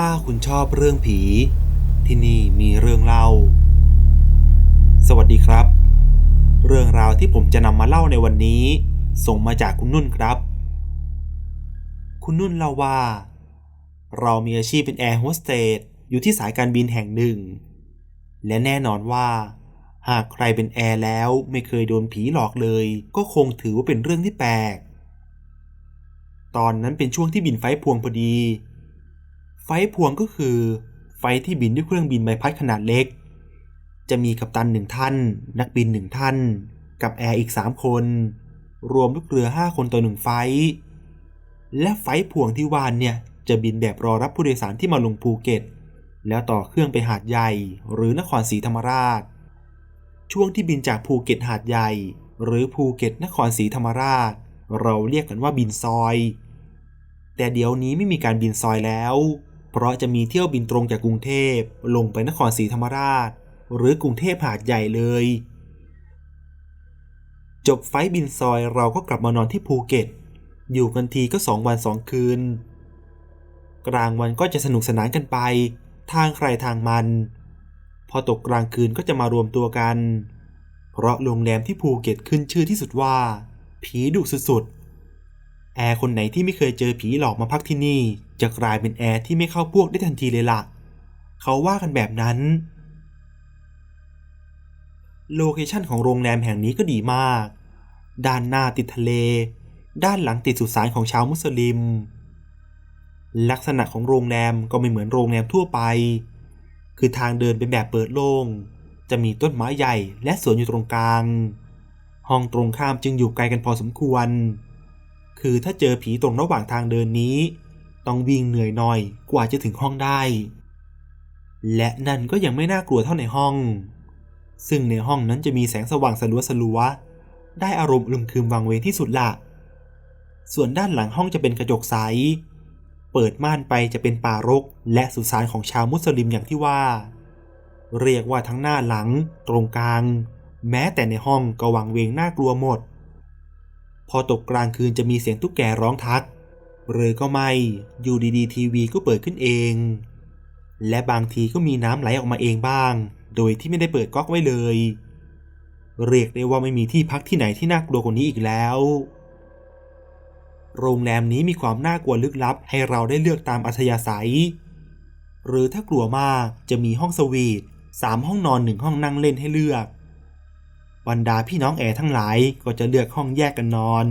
ถ้าคุณชอบเรื่องผี ที่นี่มีเรื่องเล่า สวัสดีครับ เรื่องราวที่ผมจะนำมาเล่าในวันนี้ ส่งมาจากคุณนุ่นครับ คุณนุ่นเล่าว่า เรามีอาชีพเป็นแอร์โฮสเตสอยู่ที่สายการบินแห่งหนึ่ง และแน่นอนว่า หากใครเป็นแอร์แล้วไม่เคยโดนผีหลอกเลย ก็คงถือว่าเป็นเรื่องที่แปลก ตอนนั้นเป็นช่วงที่บินไฟพวงพอดี ไฟพวงก็คือ ไฟที่บินด้วยเครื่องบินใบพัดขนาดเล็ก จะมีกัปตันหนึ่งท่าน นักบินหนึ่งท่าน กับแอร์อีก 3 คน รวมลูกเรือ 5 คนต่อหนึ่งไฟ และไฟพวงที่วานเนี่ย จะบินแบบรอรับผู้โดยสารที่มาลงภูเก็ต แล้วต่อเครื่องไปหาดใหญ่ หรือนครศรีธรรมราช ช่วงที่บินจากภูเก็ตหาดใหญ่ หรือภูเก็ตนครศรีธรรมราช เราเรียกกันว่าบินซอย แต่เดี๋ยวนี้ไม่มีการบินซอยแล้ว เพราะจะมีเที่ยวบินตรงจากกรุงเทพลงไปนครศรีธรรมราช หรือกรุงเทพหาดใหญ่เลย จบไฟบินซอยเราก็กลับมานอนที่ภูเก็ต อยู่กันทีก็สองวันสองคืน กลางวันก็จะสนุกสนานกันไป ทางใครทางมัน พอตกกลางคืนก็จะมารวมตัวกัน เพราะโรงแรมที่ภูเก็ตขึ้นชื่อที่สุดว่า ผีดุสุดๆ แอร์คนไหนที่ไม่เคยเจอผีหลอกมาพักที่นี่ จะกลายเป็นแอร์ที่ไม่เข้าพวกได้ทันทีเลยล่ะ เขาว่ากันแบบนั้น โลเคชั่นของโรงแรมแห่งนี้ก็ดีมาก ด้านหน้าติดทะเล ด้านหลังติดสุสานของชาวมุสลิม ลักษณะของโรงแรมก็ไม่เหมือนโรงแรมทั่วไป คือทางเดินเป็นแบบเปิดโล่ง จะมีต้นไม้ใหญ่และสวนอยู่ตรงกลาง ห้องตรงข้ามจึงอยู่ไกลกันพอสมควร คือถ้าเจอผีตรงระหว่างทางเดินนี้ ต้องวิ่งเหนื่อยหน่อยกว่าจะถึงห้องได้ และนั่นก็ยังไม่น่ากลัวเท่าในห้อง ซึ่งในห้องนั้นจะมีแสงสว่างสลัวสลัวๆได้อารมณ์อึมครึมวังเวงที่สุดละส่วนด้านหลังห้องจะเป็นกระจกใส เปิดม่านไปจะเป็นป่ารก และสุสานของชาวมุสลิมอย่างที่ว่า เรียกว่าทั้งหน้าหลัง ตรงกลาง แม้แต่ในห้องก็วังเวงน่ากลัวหมด อตกกลางคืนจะมีเสียงตุ๊กแกร้องทักหรือก็ไม่ อยู่ดีๆ ทีวีก็เปิดขึ้นเอง และบางทีก็มีน้ำไหลออกมาเองบ้าง โดยที่ไม่ได้เปิดก๊อกไว้เลย เรียกได้ว่าไม่มีที่พักที่ไหนที่น่ากลัวกว่านี้อีกแล้ว โรงแรมนี้มีความน่ากลัวลึกลับให้เราได้เลือกตามอัธยาศัย หรือถ้ากลัวมากจะมีห้องสวีทสามห้องนอนหนึ่งห้องนั่งเล่นให้เลือก บรรดาพี่น้องแอร์ทั้งหลายก็จะเลือกห้องแยกกันนอน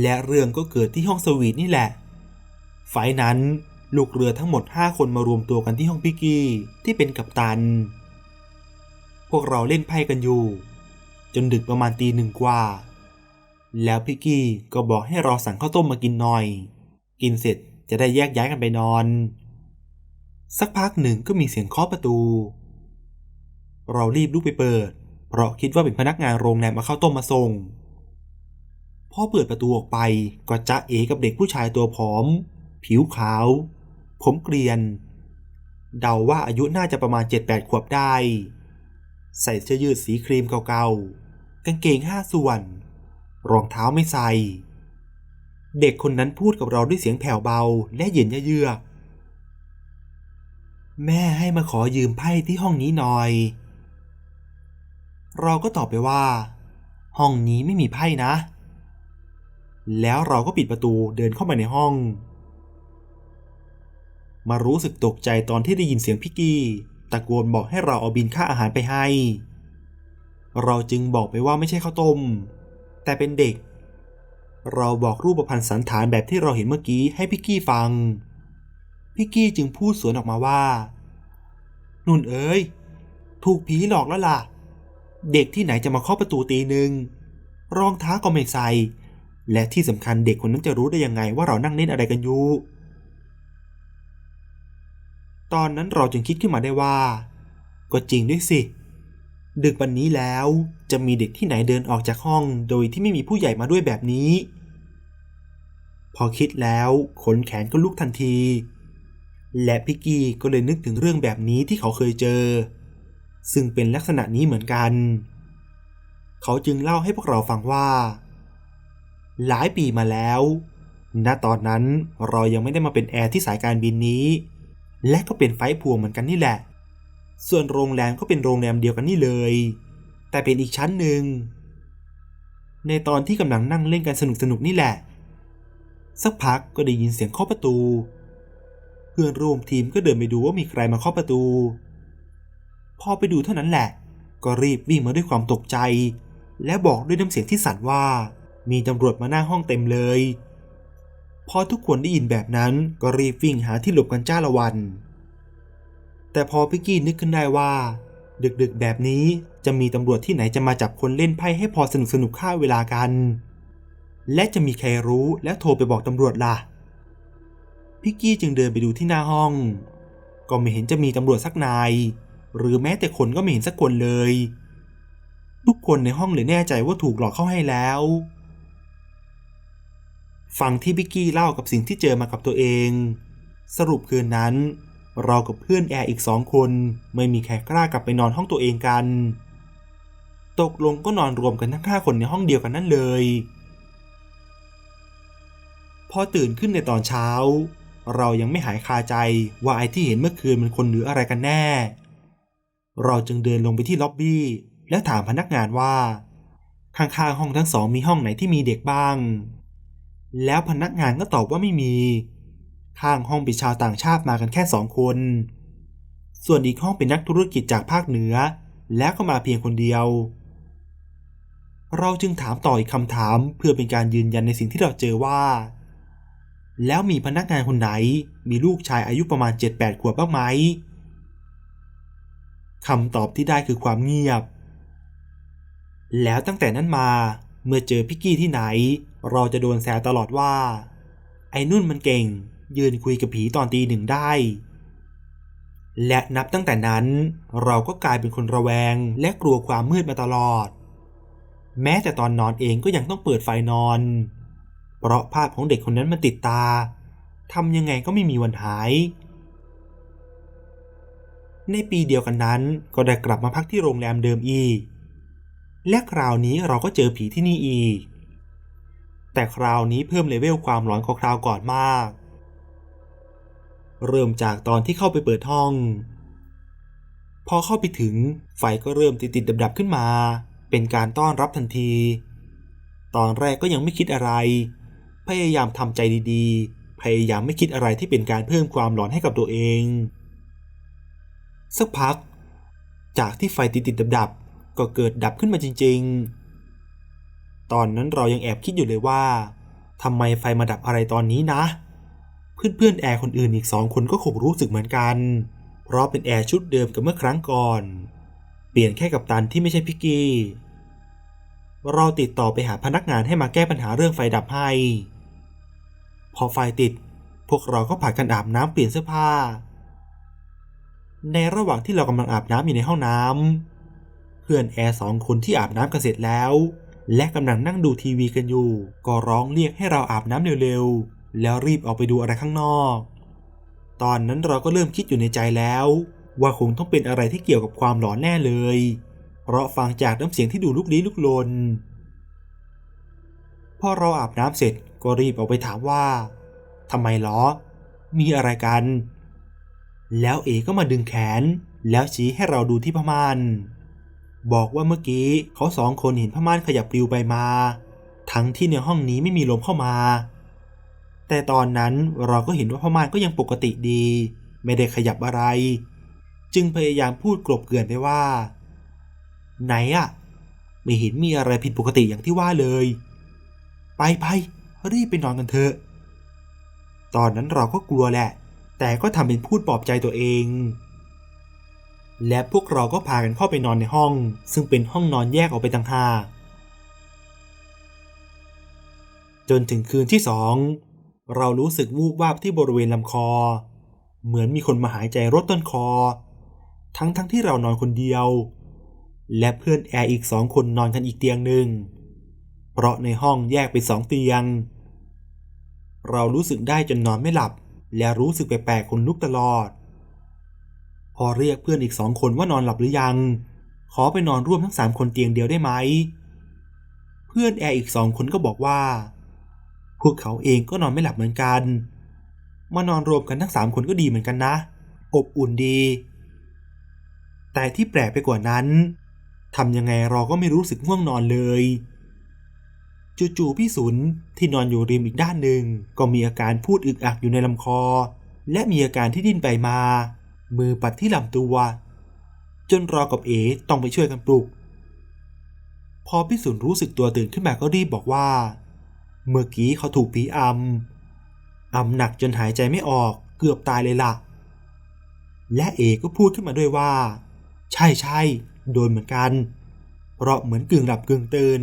และเรื่องก็เกิดที่ห้องสวีทนี่แหละ ไฟนั้นลูกเรือทั้งหมด 5 คนมารวมตัวกันที่ห้องพิกี้ที่เป็นกัปตัน พวกเราเล่นไพ่กันอยู่ จนดึกประมาณตีหนึ่งกว่า แล้วพิกกี้ก็บอกให้เราสั่งข้าวต้มมากินหน่อย กินเสร็จจะได้แยกย้ายกันไปนอน สักพักหนึ่งก็มีเสียงเคาะประตู เรารีบลุกไปเปิด เพราะคิดว่าเป็นพนักงานโรงแรมมาเข้าต้มมาส่งพอเปิดประตูออกไปก็จะเอกับเด็กผู้ชายตัวผอม ผิวขาว ผมเกรียน เดาว่าอายุน่าจะประมาณ 7-8 ขวบได้ ใส่เสื้อยืดสีครีมเก่าๆ กางเกงห้าส่วน รองเท้าไม่ใส่ เด็กคนนั้นพูดกับเราด้วยเสียงแผ่วเบาและเย็นเยือกแม่ให้มาขอยืมไพ่ที่ห้องนี้หน่อย เราก็ตอบไปว่า ห้องนี้ไม่มีไพ่นะ แล้วเราก็ปิดประตูเดินเข้ามาในห้อง มารู้สึกตกใจตอนที่ได้ยินเสียงพิกกี้ตะโกนบอกให้เราเอาบินค่าอาหารไปให้ เราจึงบอกไปว่าไม่ใช่ข้าวต้ม แต่เป็นเด็ก เราบอกรูปพรรณสันฐานแบบที่เราเห็นเมื่อกี้ให้พิกกี้ฟังพิกกี้จึงพูดสวนออกมาว่า นุ่นเอ้ย ถูกผีหลอกแล้วล่ะ เด็กที่ไหนจะมาเคาะประตูตีหนึ่งรองเท้าก็ไม่ใส่ และที่สำคัญเด็กคนนั้นจะรู้ได้ยังไงว่าเรานั่งเล่นอะไรกันอยู่ ตอนนั้นเราจึงคิดขึ้นมาได้ว่า ก็จริงด้วยสิ ดึกวันนี้แล้วจะมีเด็กที่ไหนเดินออกจากห้องโดยที่ไม่มีผู้ใหญ่มาด้วยแบบนี้ พอคิดแล้วขนแขนก็ลุกทันที และพิกกี้ก็เลยนึกถึงเรื่องแบบนี้ที่เขาเคยเจอ ซึ่งเป็นลักษณะนี้เหมือนกัน เขาจึงเล่าให้พวกเราฟังว่า หลายปีมาแล้ว ณ ตอนนั้นเรายังไม่ได้มาเป็นแอร์ที่สายการบินนี้ และก็เป็นไฟพวงเหมือนกันนี่แหละ ส่วนโรงแรมก็เป็นโรงแรมเดียวกันนี่เลย แต่เป็นอีกชั้นหนึ่ง ในตอนที่กำลังนั่งเล่นกันสนุกสนุกนี่แหละ สักพักก็ได้ยินเสียงเคาะประตู เพื่อนร่วมทีมก็เดินไปดูว่ามีใครมาเคาะประตู พอไปดูเท่านั้นแหละ ก็รีบวิ่งมาด้วยความตกใจ และบอกด้วยน้ำเสียงที่สั่นว่า มีตำรวจมาหน้าห้องเต็มเลย พอทุกคนได้ยินแบบนั้นก็รีบวิ่งหาที่หลบกันจ้าละวัน แต่พอพิกกี้นึกขึ้นได้ว่า ดึกๆแบบนี้จะมีตำรวจที่ไหนจะมาจับคนเล่นไพ่ให้พอสนุกสนุกๆฆ่าเวลากัน และจะมีใครรู้แล้วโทรไปบอกตำรวจล่ะพิกกี้จึงเดินไปดูที่หน้าห้อง ก็ไม่เห็นจะมีตำรวจสักนาย หรือแม้แต่คนก็ไม่เห็นสักคนเลย ทุกคนในห้องเลยแน่ใจว่าถูกหลอกเข้าให้แล้ว ฟังที่พิกกี้เล่ากับสิ่งที่เจอมากับตัวเอง สรุปคืนนั้น เรากับเพื่อนแอร์อีกสองคนไม่มีใครกล้ากลับไปนอนห้องตัวเองกัน ตกลงก็นอนรวมกันทั้งห้าคนในห้องเดียวกันนั่นเลย พอตื่นขึ้นในตอนเช้าเรายังไม่หายคาใจว่าไอ้ที่เห็นเมื่อคืนมันคนหรืออะไรกันแน่ เราจึงเดินลงไปที่ล็อบบี้และถามพนักงานว่าข้างๆห้องทั้งสองมีห้องไหนที่มีเด็กบ้าง แล้วพนักงานก็ตอบว่าไม่มี ข้างห้องเป็นชาวต่างชาติมากันแค่สองคน ส่วนอีกห้องเป็นนักธุรกิจจากภาคเหนือ แล้วก็มาเพียงคนเดียว เราจึงถามต่ออีกคำถามเพื่อเป็นการยืนยันในสิ่งที่เราเจอว่า แล้วมีพนักงานคนไหน มีลูกชายอายุประมาณ 7-8 ขวบบ้างไหม คำตอบที่ได้คือความเงียบ แล้วตั้งแต่นั้นมา เมื่อเจอพิกกี้ที่ไหน เราจะโดนแซวตลอดว่า ไอ้นุ่นมันเก่ง ยืนคุยกับผีตอนตีหนึ่งได้ และนับตั้งแต่นั้น เราก็กลายเป็นคนระแวงและกลัวความมืดมาตลอด แม้แต่ตอนนอนเองก็ยังต้องเปิดไฟนอน เพราะภาพของเด็กคนนั้นมันติดตาทำยังไงก็ไม่มีวันหาย ในปีเดียวกันนั้น ก็ได้กลับมาพักที่โรงแรมเดิมอีก และคราวนี้เราก็เจอผีที่นี่อีก แต่คราวนี้เพิ่มเลเวลความหลอนของคราวก่อนมาก เริ่มจากตอนที่เข้าไปเปิดห้อง พอเข้าไปถึงไฟก็เริ่มติดติดดับดับขึ้นมา เป็นการต้อนรับทันที ตอนแรกก็ยังไม่คิดอะไร พยายามทำใจดีๆ พยายามไม่คิดอะไรที่เป็นการเพิ่มความหลอนให้กับตัวเอง สักพัก จากที่ไฟติดติดดับดับๆก็เกิดดับขึ้นมาจริง ๆ ตอนนั้นเรายังแอบคิดอยู่เลยว่าทำไมไฟมาดับอะไรตอนนี้นะ เพื่อนๆแอร์คนอื่นอีกสองคนก็คงรู้สึกเหมือนกัน เพราะเป็นแอร์ชุดเดิมกับเมื่อครั้งก่อน เปลี่ยนแค่กับตันที่ไม่ใช่พิกกี้ เราติดต่อไปหาพนักงานให้มาแก้ปัญหาเรื่องไฟดับให้ พอไฟติด พวกเราก็ผ่านกันอาบน้ำเปลี่ยนเสื้อผ้า ในระหว่างที่เรากำลังอาบน้ำอยู่ในห้องน้ำเพื่อนแอร์สองคนที่อาบน้ำกันเสร็จแล้ว และกำลังนั่งดูทีวีกันอยู่ ก็ร้องเรียกให้เราอาบน้ำเร็วๆ แล้วรีบออกไปดูอะไรข้างนอก ตอนนั้นเราก็เริ่มคิดอยู่ในใจแล้ว ว่าคงต้องเป็นอะไรที่เกี่ยวกับความหลอนแน่เลย เพราะฟังจากน้ำเสียงที่ดูลุกลี้ลุกลนพอเราอาบน้ำเสร็จก็รีบออกไปถามว่าทำไมล้อมีอะไรกัน แล้วเอก็มาดึงแขน แล้วชี้ให้เราดูที่ผ้าม่าน บอกว่าเมื่อกี้เขาสองคนเห็นผ้าม่านขยับปลิวไปมา ทั้งที่ในห้องนี้ไม่มีลมเข้ามา แต่ตอนนั้นเราก็เห็นว่าผ้าม่านก็ยังปกติดี ไม่ได้ขยับอะไร จึงพยายามพูดกลบเกลื่อนไปว่า ไหนอะไม่เห็นมีอะไรผิดปกติอย่างที่ว่าเลย ไปไปรีบไปนอนกันเถอะ ตอนนั้นเราก็กลัวแหละ แต่ก็ทำเป็นพูดปลอบใจตัวเอง และพวกเราก็พากันเข้าไปนอนในห้อง ซึ่งเป็นห้องนอนแยกออกไปต่างหากจนถึงคืนที่สองเรารู้สึกวูบวาบที่บริเวณลำคอ เหมือนมีคนมาหายใจรดต้นคอ ทั้งทั้งที่เรานอนคนเดียว และเพื่อนแอร์อีกสองคนนอนกันอีกเตียงหนึ่ง เพราะในห้องแยกเป็นสองเตียง เรารู้สึกได้จนนอนไม่หลับ และรู้สึกแปลกๆคนลุกตลอด พอเรียกเพื่อนอีกสองคนว่านอนหลับหรือยัง ขอไปนอนร่วมทั้งสามคนเตียงเดียวได้ไหม เพื่อนแอร์อีกสองคนก็บอกว่า พวกเขาเองก็นอนไม่หลับเหมือนกัน มานอนรวมกันทั้งสามคนก็ดีเหมือนกันนะ อบอุ่นดี แต่ที่แปลกไปกว่านั้นทำยังไงเราก็ไม่รู้สึกง่วงนอนเลย จู่ๆพี่สุนที่นอนอยู่ริมอีกด้านหนึ่ง ก็มีอาการพูดอึกอักอยู่ในลำคอ และมีอาการที่ดิ้นไปมา มือปัดที่ลำตัว จนรอกับเอต้องไปช่วยกันปลุก พอพี่สุนรู้สึกตัวตื่นขึ้นมาก็รีบบอกว่า เมื่อกี้เขาถูกผีอำอำหนักจนหายใจไม่ออกเกือบตายเลยล่ะ และเอก็พูดขึ้นมาด้วยว่า ใช่ใช่โดนเหมือนกัน เพราะเหมือนกึ่งหลับกึ่งตื่น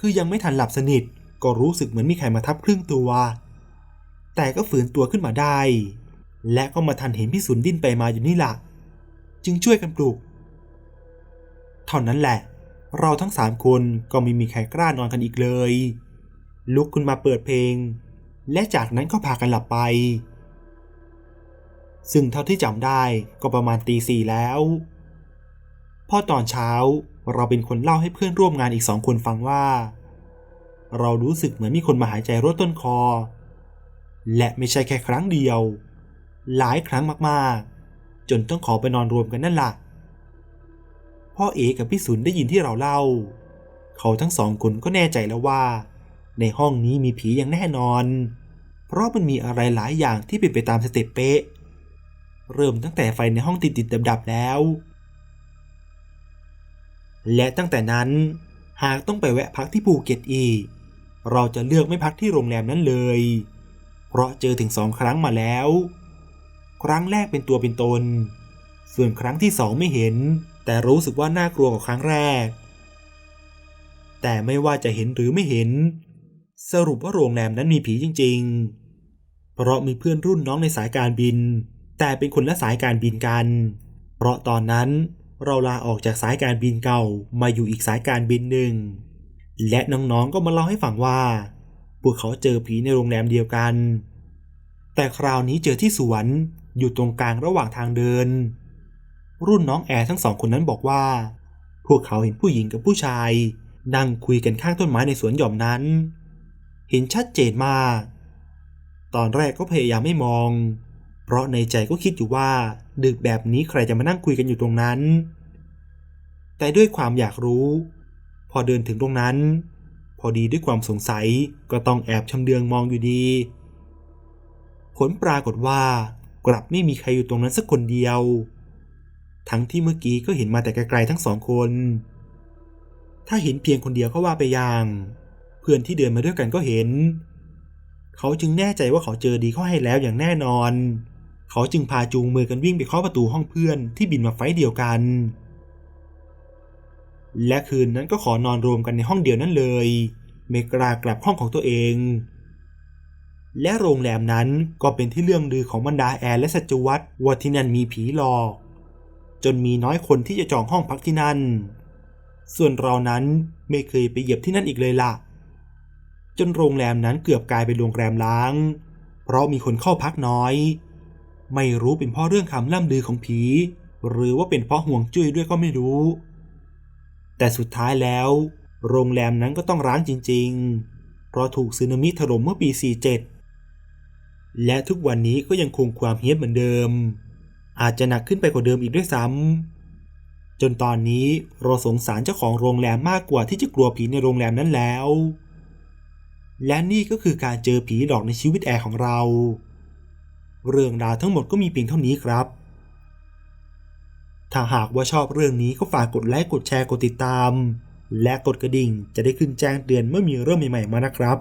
คือยังไม่ทันหลับสนิท ก็รู้สึกเหมือนมีใครมาทับครึ่งตัว แต่ก็ฝืนตัวขึ้นมาได้ และก็มาทันเห็นพี่สุนดิ้นไปมาอยู่นี่ละจึงช่วยกันปลุก เท่านั้นแหละ เราทั้งสามคนก็ไม่มีใครกล้านอนกันอีกเลย ลุกขึ้นมาเปิดเพลง และจากนั้นก็พากันหลับไป ซึ่งเท่าที่จำได้ก็ประมาณตีสี่แล้ว พอตอนเช้า เราเป็นคนเล่าให้เพื่อนร่วมงานอีกสองคนฟังว่า เรารู้สึกเหมือนมีคนมาหายใจรดต้นคอ และไม่ใช่แค่ครั้งเดียว หลายครั้งมากๆ จนต้องขอไปนอนรวมกันนั่นล่ะ พ่อเอกับพี่สุนได้ยินที่เราเล่า เขาทั้งสองคนก็แน่ใจแล้วว่า ในห้องนี้มีผีอย่างแน่นอน เพราะมันมีอะไรหลายอย่างที่เป็นไปตามสเต็ปเป๊ะ เริ่มตั้งแต่ไฟในห้องติดติดดับดับๆแล้ว และตั้งแต่นั้นหากต้องไปแวะพักที่ภูเก็ตอีก เราจะเลือกไม่พักที่โรงแรมนั้นเลย เพราะเจอถึงสองครั้งมาแล้ว ครั้งแรกเป็นตัวเป็นตน ส่วนครั้งที่สองไม่เห็น แต่รู้สึกว่าน่ากลัวกว่าครั้งแรก แต่ไม่ว่าจะเห็นหรือไม่เห็น สรุปว่าโรงแรมนั้นมีผีจริง ๆ เพราะมีเพื่อนรุ่นน้องในสายการบิน แต่เป็นคนละสายการบินกัน เพราะตอนนั้น เราลาออกจากสายการบินเก่ามาอยู่อีกสายการบินหนึ่ง และน้องๆก็มาเล่าให้ฟังว่า พวกเขาเจอผีในโรงแรมเดียวกัน แต่คราวนี้เจอที่สวนอยู่ตรงกลางระหว่างทางเดิน รุ่นน้องแอร์ทั้งสองคนนั้นบอกว่า พวกเขาเห็นผู้หญิงกับผู้ชาย นั่งคุยกันข้างต้นไม้ในสวนหย่อมนั้น เห็นชัดเจนมาก ตอนแรกก็พยายามไม่มอง เพราะในใจก็คิดอยู่ว่า ดึกแบบนี้ใครจะมานั่งคุยกันอยู่ตรงนั้น แต่ด้วยความอยากรู้ พอเดินถึงตรงนั้น พอดีด้วยความสงสัยก็ต้องแอบชำเลืองมองอยู่ดี ผลปรากฏว่ากลับไม่มีใครอยู่ตรงนั้นสักคนเดียว ทั้งที่เมื่อกี้ก็เห็นมาแต่ไกลๆทั้งสองคน ถ้าเห็นเพียงคนเดียวก็ว่าไปอย่าง เพื่อนที่เดินมาด้วยกันก็เห็น เขาจึงแน่ใจว่าเขาเจอดีเข้าให้แล้วอย่างแน่นอน เขาจึงพาจูงมือกันวิ่งไปเคาะประตูห้องเพื่อนที่บินมาไฟเดียวกัน และคืนนั้นก็ขอนอนรวมกันในห้องเดียวนั้นเลยไม่กล้ากลับห้องของตัวเอง และโรงแรมนั้นก็เป็นที่เรื่องลือของบรรดาแอร์และสัจวัตว่าที่นั่นมีผีหลอก จนมีน้อยคนที่จะจองห้องพักที่นั่น ส่วนเรานั้นไม่เคยไปเหยียบที่นั่นอีกเลยล่ะ จนโรงแรมนั้นเกือบกลายเป็นโรงแรมล้าง เพราะมีคนเข้าพักน้อย ไม่รู้เป็นเพราะเรื่องคำล่ำลือของผี หรือว่าเป็นเพราะห่วงจุ้ยด้วยก็ไม่รู้ แต่สุดท้ายแล้ว โรงแรมนั้นก็ต้องร้างจริง ๆ เพราะถูกสึนามิถล่มเมื่อปี 47 และทุกวันนี้ก็ยังคงความเฮี้ยนเหมือนเดิม อาจจะหนักขึ้นไปกว่าเดิมอีกด้วยซ้ำจนตอนนี้เราสงสารเจ้าของโรงแรมมากกว่าที่จะกลัวผีในโรงแรมนั้นแล้ว และนี่ก็คือการเจอผีหลอกในชีวิตแอร์ของเรา เรื่องราวทั้งหมดก็มีเพียงเท่านี้ครับ ถ้าหากว่าชอบเรื่องนี้ก็ฝากกดไลค์กดแชร์กดติดตาม และกดกระดิ่งจะได้ขึ้นแจ้งเตือนเมื่อมีเรื่องใหม่ๆมานะครับ